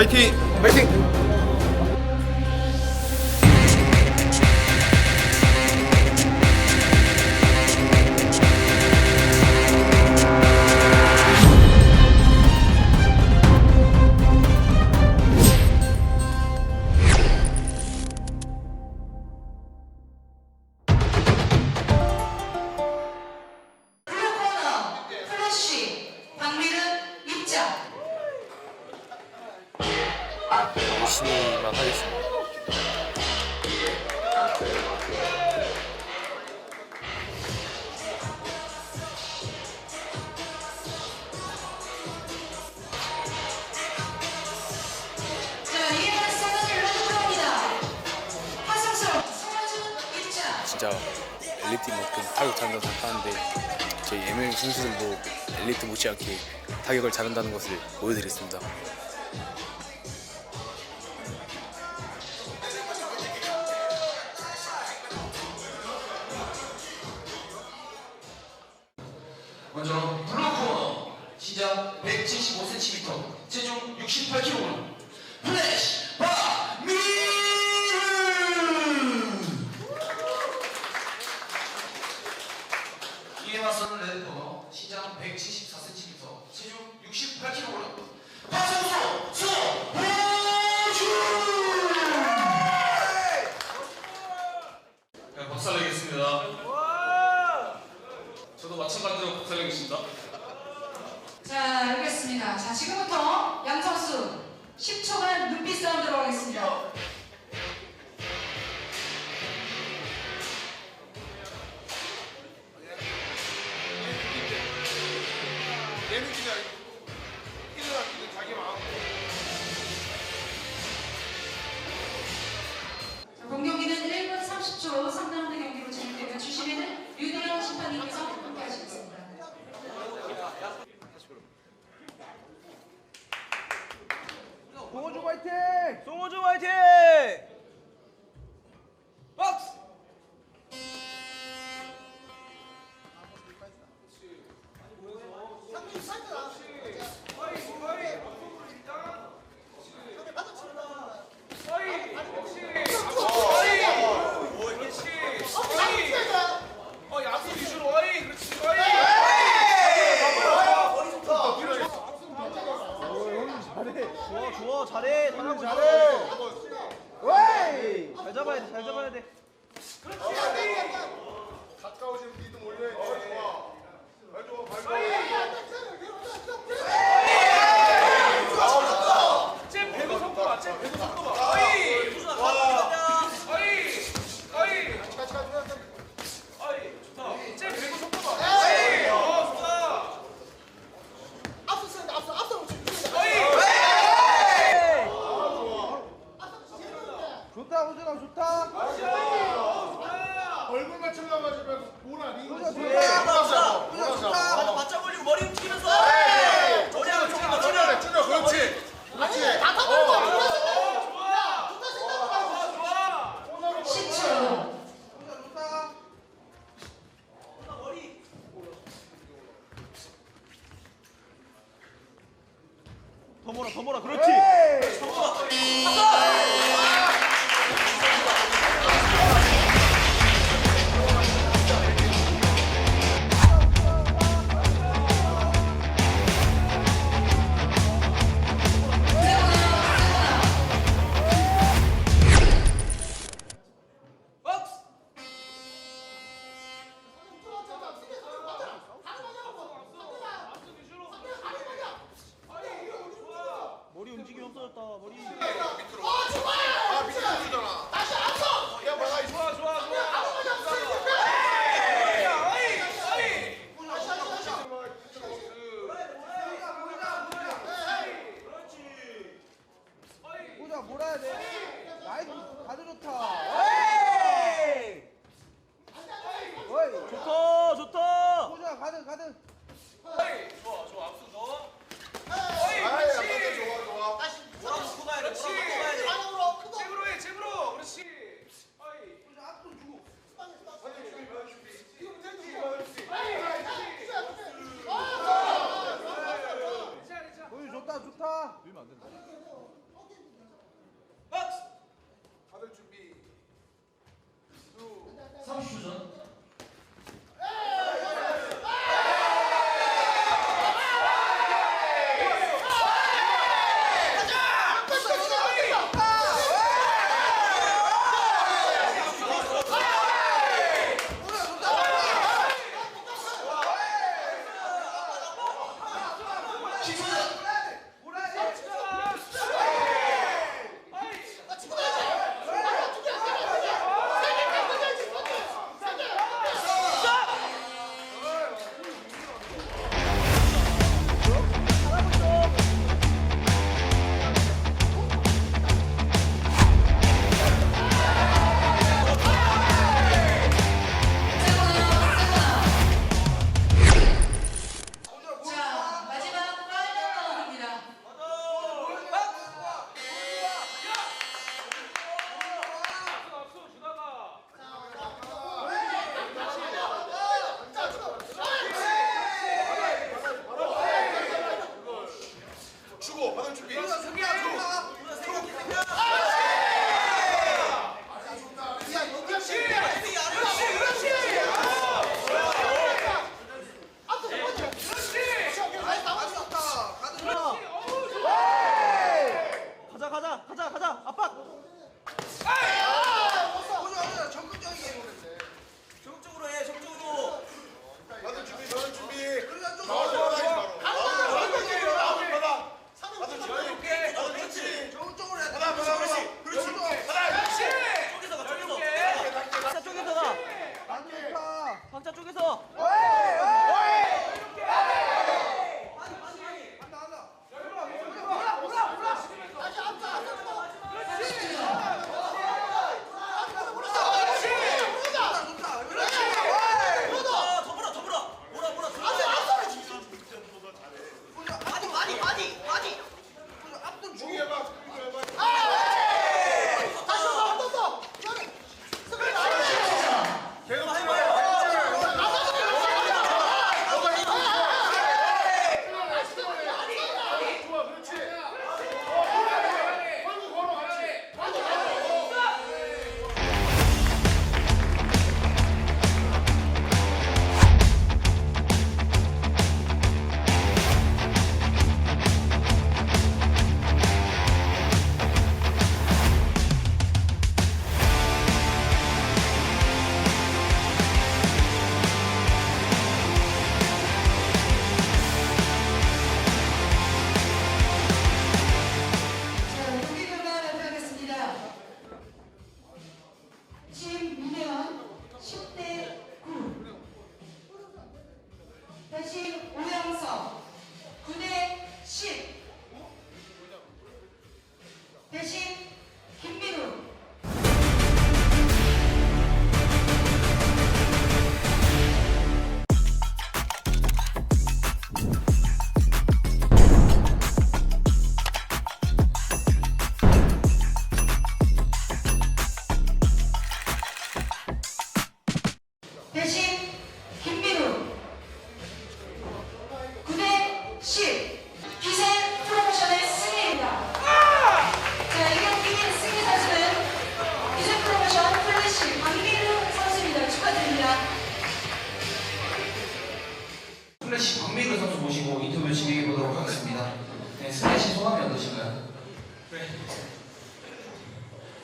천왕 파이팅! 파이팅! 타격 잘한다고 생각하는데 저희 ML 선수들도 엘리트 못지않게 타격을 잘한다는 것을 보여드리겠습니다. 맞서는 레드코너 시작 174cm 체중 68kg 박성수 좋다 호준아 좋다. 얼굴 맞추려가지고 보라 리그 호준아 좋다. 좋다. 호준아 좋다. 바짝 올리고 머리 움직이면서. 저리야 조금만 저리야 준혁 그렇지. 그렇지. 다 타버려 10초 더 몰아 더 몰아. 그렇지. 머리 움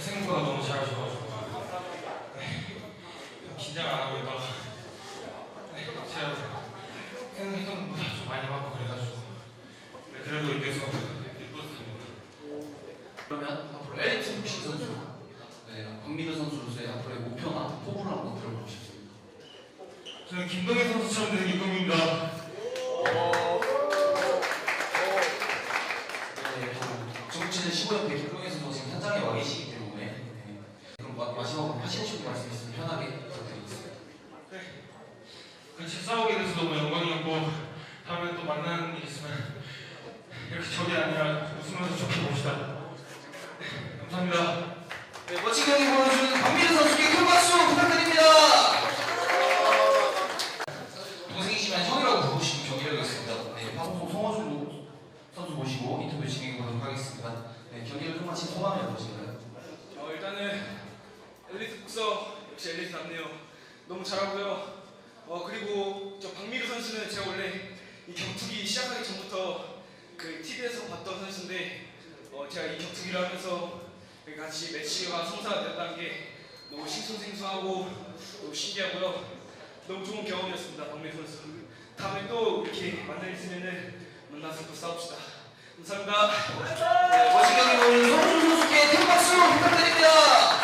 생각보다 너무 잘하셔가지고 아, 네. 긴장 안 하고 있다가 네, 제가 생각했던 것보다 좀 많이 받고 그래가지고 네, 그래도 이겨서 기뻤습니다. 그러면 앞으로 에릭슨 신 선수 네, 박민우 선수로서의 앞으로의 목표나 포부를 한번 들어보고 싶습니다 저는 김동현 선수처럼 되는 게 꿈입니다. 네, 정치는 15년 100kg 싸우게 돼서 너무 영광이었고 다음에 또 만나는 일 있으면 이렇게 적이 아니라 웃으면서 좋게 봅시다. 네. 감사합니다. 네, 경기 보여주는 박민우 선수께 큰 박수 부탁드립니다. 동생이지만 형이라고 부르고 싶은 경기력이었습니다. 네, 방송 송호준 선수 모시고 인터뷰 진행해 보도록 하겠습니다. 네, 경기를 끝마친 소감이 어떠신가요? 어, 일단은 엘리트 복서 역시 엘리트답네요. 너무 잘하고요. 어 그리고 저 박미루 선수는 제가 원래 이 격투기 시작하기 전부터 그 TV에서 봤던 선수인데 어 제가 이 격투기를 하면서 같이 매치가 성사가 됐다는 게 너무 싱숭생숭하고 너무 신기하고요. 너무 좋은 경험이었습니다, 박미루 선수. 다음에 또 이렇게 만날 일 있으면은 만나서 또 싸웁시다. 감사합니다. 네, 멋진 경기 보여준 송준 선수께 큰 박수 부탁드립니다.